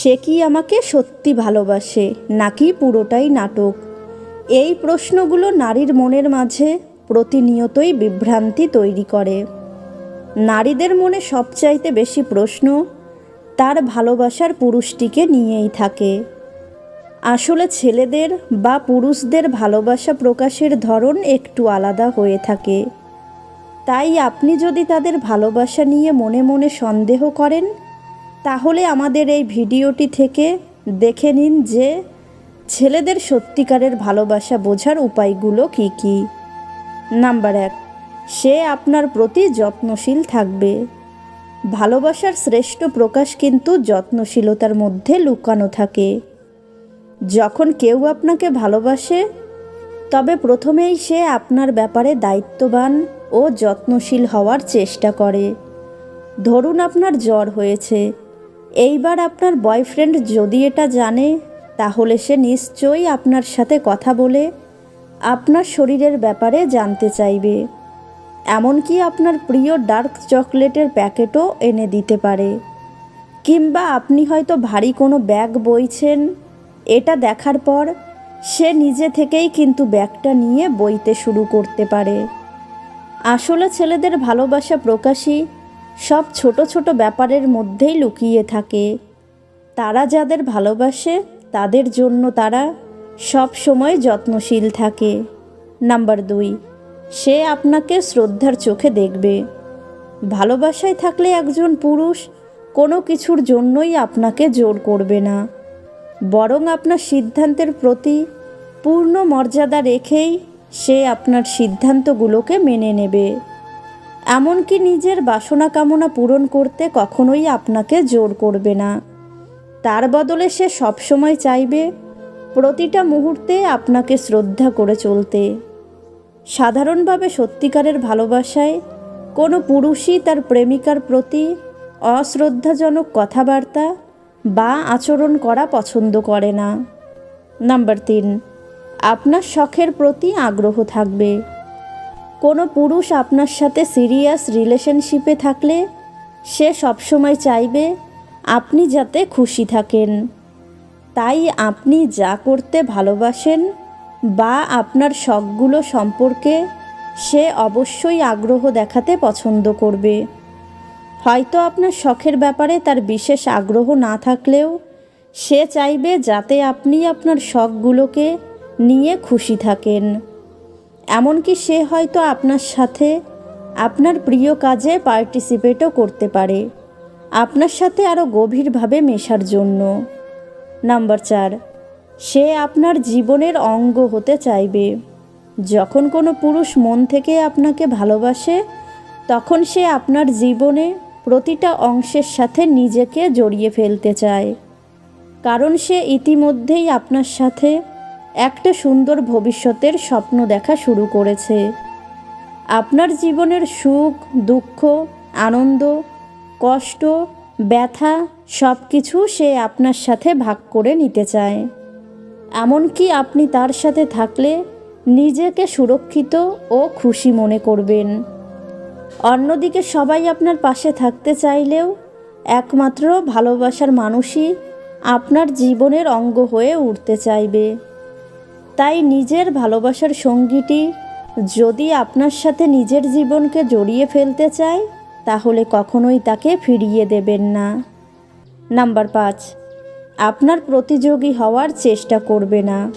সে কি আমাকে সত্যি ভালোবাসে নাকি পুরোটাই নাটক? এই প্রশ্নগুলো নারীর মনের মাঝে প্রতিনিয়তই বিভ্রান্তি তৈরি করে। নারীদের মনে সবচাইতে বেশি প্রশ্ন তার ভালোবাসার পুরুষটিকে নিয়েই থাকে। আসলে ছেলেদের বা পুরুষদের ভালোবাসা প্রকাশের ধরন একটু আলাদা হয়ে থাকে। তাই আপনি যদি তাদের ভালোবাসা নিয়ে মনে মনে সন্দেহ করেন তাহলে আমাদের এই ভিডিওটি থেকে দেখে নিন যে ছেলেদের সত্যিকারের ভালোবাসা বোঝার উপায়গুলো কি কি। নাম্বার এক, সে আপনার প্রতি যত্নশীল থাকবে। ভালোবাসার শ্রেষ্ঠ প্রকাশ কিন্তু যত্নশীলতার মধ্যে লুকানো থাকে। যখন কেউ আপনাকে ভালোবাসে, তবে প্রথমেই সে আপনার ব্যাপারে দায়িত্ববান ও যত্নশীল হওয়ার চেষ্টা করে। ধরুন আপনার জ্বর হয়েছে এইবার আপনার বয়ফ্রেন্ড যদি এটা জানে, তাহলে সে নিশ্চয়ই আপনার সাথে কথা বলে আপনার শরীরের ব্যাপারে জানতে চাইবে। এমনকি আপনার প্রিয় ডার্ক চকলেটের প্যাকেটও এনে দিতে পারে। কিংবা আপনি হয়তো ভারী কোনো ব্যাগ বইছেন, এটা দেখার পর সে নিজে থেকেই কিন্তু ব্যাগটা নিয়ে বইতে শুরু করতে পারে। আসলে ছেলেদের ভালোবাসা প্রকাশই সব ছোট ছোট ব্যাপারের মধ্যেই লুকিয়ে থাকে। তারা যাদের ভালোবাসে, তাদের জন্য তারা সব সময় যত্নশীল থাকে। নাম্বার দুই, সে আপনাকে শ্রদ্ধার চোখে দেখবে। ভালোবাসায় থাকলে একজন পুরুষ কোনো কিছুর জন্যই আপনাকে জোর করবে না। বরং আপনার সিদ্ধান্তের প্রতি পূর্ণ মর্যাদা রেখেই সে আপনার সিদ্ধান্তগুলোকে মেনে নেবে। এমনকি নিজের বাসনা কামনা পূরণ করতে কখনোই আপনাকে জোর করবে না। তার বদলে সে সবসময় চাইবে প্রতিটা মুহূর্তে আপনাকে শ্রদ্ধা করে চলতে। সাধারণভাবে সত্যিকারের ভালোবাসায় কোনো পুরুষই তার প্রেমিকার প্রতি অশ্রদ্ধাজনক কথাবার্তা বা আচরণ করা পছন্দ করে না। নাম্বার তিন, আপনার শখের প্রতি আগ্রহ থাকবে। কোনো পুরুষ আপনার সাথে সিরিয়াস রিলেশনশিপে থাকলে সে সবসময় চাইবে আপনি যাতে খুশি থাকেন। তাই আপনি যা করতে ভালোবাসেন বা আপনার শখগুলো সম্পর্কে সে অবশ্যই আগ্রহ দেখাতে পছন্দ করবে। হয়তো আপনার শখের ব্যাপারে তার বিশেষ আগ্রহ না থাকলেও সে চাইবে যাতে আপনি আপনার শখগুলোকে নিয়ে খুশি থাকেন। এমনকি সে হয়তো আপনার সাথে আপনার প্রিয় কাজে পার্টিসিপেটও করতে পারে। আপনার সাথে আরও গভীরভাবে মেশার জন্য। নাম্বার চার, সে আপনার জীবনের অঙ্গ হতে চাইবে। যখন কোনো পুরুষ মন থেকে আপনাকে ভালোবাসে, তখন সে আপনার জীবনে প্রতিটা অংশের সাথে নিজেকে জড়িয়ে ফেলতে চায়। কারণ সে ইতিমধ্যেই আপনার সাথে একটা সুন্দর ভবিষ্যতের স্বপ্ন দেখা শুরু করেছে। আপনার জীবনের সুখ, দুঃখ, আনন্দ, কষ্ট, ব্যথা সব কিছু সে আপনার সাথে ভাগ করে নিতে চায়। এমনকি আপনি তার সাথে থাকলে নিজেকে সুরক্ষিত ও খুশি মনে করবেন। অন্যদিকে সবাই আপনার পাশে থাকতে চাইলেও একমাত্র ভালোবাসার মানুষই আপনার জীবনের অঙ্গ হয়ে উঠতে চাইবে। তাই নিজের ভালোবাসার সঙ্গীটি যদি আপনার সাথে নিজের জীবনকে জড়িয়ে ফেলতে চায়, তাহলে কখনোই তাকে ফিরিয়ে দেবেন না। নাম্বার পাঁচ, আপনার প্রতিযোগী হওয়ার চেষ্টা করবে না।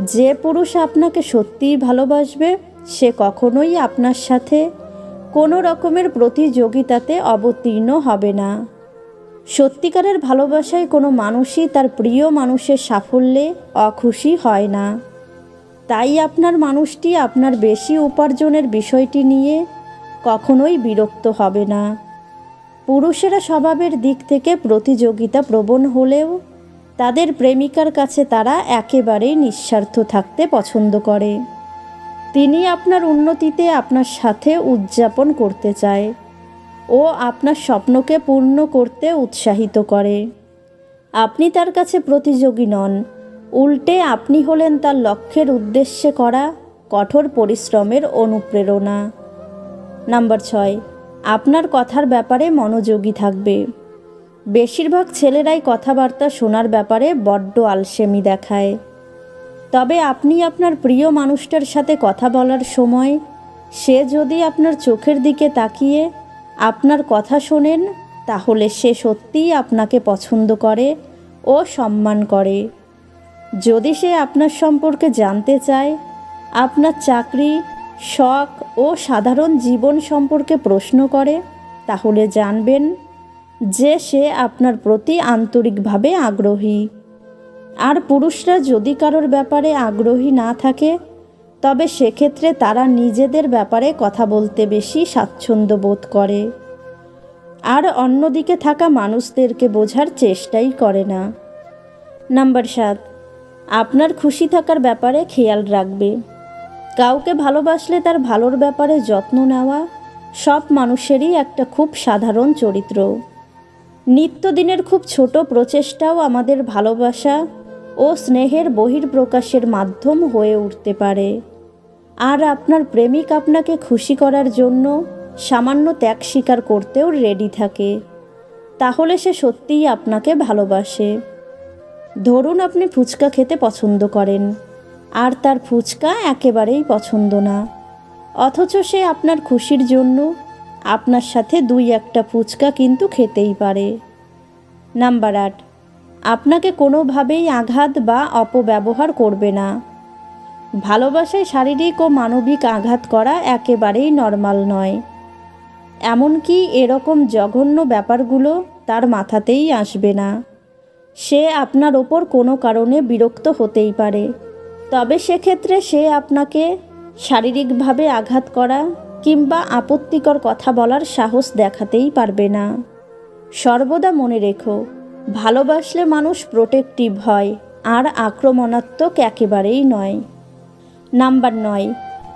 যে পুরুষ আপনাকে সত্যিই ভালোবাসবে, সে কখনোই আপনার সাথে কোনো রকমের প্রতিযোগিতাতে অবতীর্ণ হবে না। সত্যিকারের ভালোবাসায় কোনো মানুষই তার প্রিয় মানুষের সাফল্যে অখুশি হয় না। তাই আপনার মানুষটি আপনার বেশি উপার্জনের বিষয়টি নিয়ে কখনোই বিরক্ত হবে না। পুরুষেরা স্বভাবের দিক থেকে প্রতিযোগিতা প্রবণ হলেও তাদের প্রেমিকার কাছে তারা একেবারেই নিঃস্বার্থ থাকতে পছন্দ করে। তিনি আপনার উন্নতিতে আপনার সাথে উদযাপন করতে চায়। ও আপনার স্বপ্নকে পূর্ণ করতে উৎসাহিত করে। আপনি তার কাছে প্রতিযোগী নন। উল্টে আপনি হলেন তার লক্ষ্যের উদ্দেশ্যে করা কঠোর পরিশ্রমের অনুপ্রেরণা। নাম্বার ছয়, আপনার কথার ব্যাপারে মনোযোগী থাকবে। বেশিরভাগ ছেলেরাই কথাবার্তা শোনার ব্যাপারে বড্ড আলসেমি দেখায়। তবে আপনি আপনার প্রিয় মানুষটার সাথে কথা বলার সময় সে যদি আপনার চোখের দিকে তাকিয়ে আপনার কথা শোনেন, তাহলে সে সত্যিই আপনাকে পছন্দ করে ও সম্মান করে। যদি সে আপনার সম্পর্কে জানতে চায়, আপনার চাকরি, শখ ও সাধারণ জীবন সম্পর্কে প্রশ্ন করে, তাহলে জানবেন যে সে আপনার প্রতি আন্তরিকভাবে আগ্রহী। আর পুরুষরা যদি কারোর ব্যাপারে আগ্রহী না থাকে তবে সেক্ষেত্রে তারা নিজেদের ব্যাপারে কথা বলতে বেশি স্বাচ্ছন্দ্য বোধ করে। আর অন্যদিকে থাকা মানুষদেরকে বোঝার চেষ্টাই করে না। নাম্বার সাত, আপনার খুশি থাকার ব্যাপারে খেয়াল রাখবে। কাউকে ভালোবাসলে তার ভালোর ব্যাপারে যত্ন নেওয়া সব মানুষেরই একটা খুব সাধারণ চরিত্র। নিত্যদিনের খুব ছোট প্রচেষ্টাও আমাদের ভালোবাসা ও স্নেহের বহির্প্রকাশের মাধ্যম হয়ে উঠতে পারে। আর আপনার প্রেমিক আপনাকে খুশি করার জন্য সামান্য ত্যাগ স্বীকার করতেও রেডি থাকে। তাহলে সে সত্যিই আপনাকে ভালোবাসে। ধরুন আপনি ফুচকা খেতে পছন্দ করেন, আর তার ফুচকা একেবারেই পছন্দ না। অথচ সে আপনার খুশির জন্য আপনার সাথে দুই একটা ফুচকা কিন্তু খেতেই পারে। নাম্বার আট, আপনাকে কোনোভাবেই আঘাত বা অপব্যবহার করবে না। ভালোবাসায় শারীরিক ও মানবিক আঘাত করা একেবারেই নর্মাল নয়। এমনকি এরকম জঘন্য ব্যাপারগুলো তার মাথাতেই আসবে না। সে আপনার ওপর কোনো কারণে বিরক্ত হতেই পারে। তবে সেক্ষেত্রে সে আপনাকে শারীরিকভাবে আঘাত করা কিংবা আপত্তিকর কথা বলার সাহস দেখাতেই পারবে না। সর্বদা মনে রেখো, ভালোবাসলে মানুষ প্রোটেক্টিভ হয়, আর আক্রমণাত্মক একেবারেই নয়। নাম্বার নয়।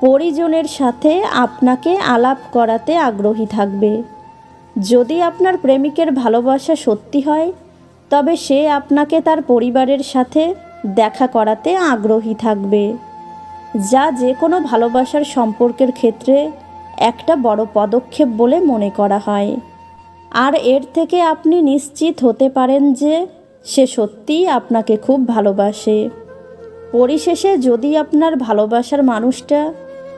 পরিজনের সাথে আপনাকে আলাপ করাতে আগ্রহী থাকবে। যদি আপনার প্রেমিকের ভালোবাসা সত্যি হয়, তবে সে আপনাকে তার পরিবারের সাথে দেখা করাতে আগ্রহী থাকবে। যা যে কোনো ভালোবাসার সম্পর্কের ক্ষেত্রে একটা বড় পদক্ষেপ বলে মনে করা হয়। আর এর থেকে আপনি নিশ্চিত হতে পারেন যে সে সত্যিই আপনাকে খুব ভালোবাসে। পরিশেষে যদি আপনার ভালোবাসার মানুষটা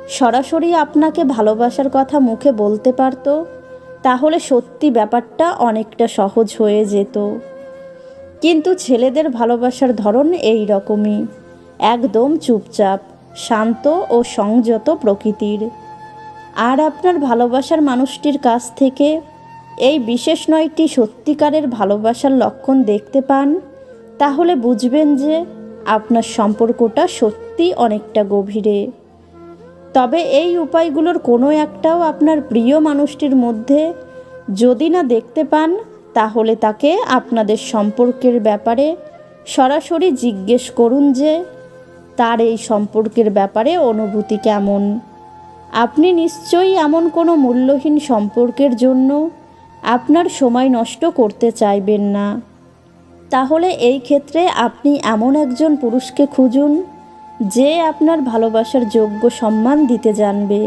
সরাসরি আপনাকে ভালোবাসার কথা মুখে বলতে পারত, তাহলে সত্যি ব্যাপারটা অনেকটা সহজ হয়ে যেত। কিন্তু ছেলেদের ভালোবাসার ধরন এই রকমই। একদম চুপচাপ, শান্ত ও সংযত প্রকৃতির। আর আপনার ভালোবাসার মানুষটির কাছ থেকে এই বিশেষ নয়টি সত্যিকারের ভালোবাসার লক্ষণ দেখতে পান, তাহলে বুঝবেন যে আপনার সম্পর্কটা সত্যি অনেকটা গভীরে। তবে এই উপায়গুলোর কোনো একটাও আপনার প্রিয় মানুষটির মধ্যে যদি না দেখতে পান, তাহলে তাকে আপনাদের সম্পর্কের ব্যাপারে সরাসরি জিজ্ঞেস করুন যে, তার এই সম্পর্কের ব্যাপারে অনুভূতি কেমন? আপনি নিশ্চয়ই এমন কোনো মূল্যহীন সম্পর্কের জন্য আপনার সময় নষ্ট করতে চাইবেন না। তাহলে এই ক্ষেত্রে আপনি এমন একজন পুরুষকে খুঁজুন, যে আপনার ভালোবাসার যোগ্য সম্মান দিতে জানবে।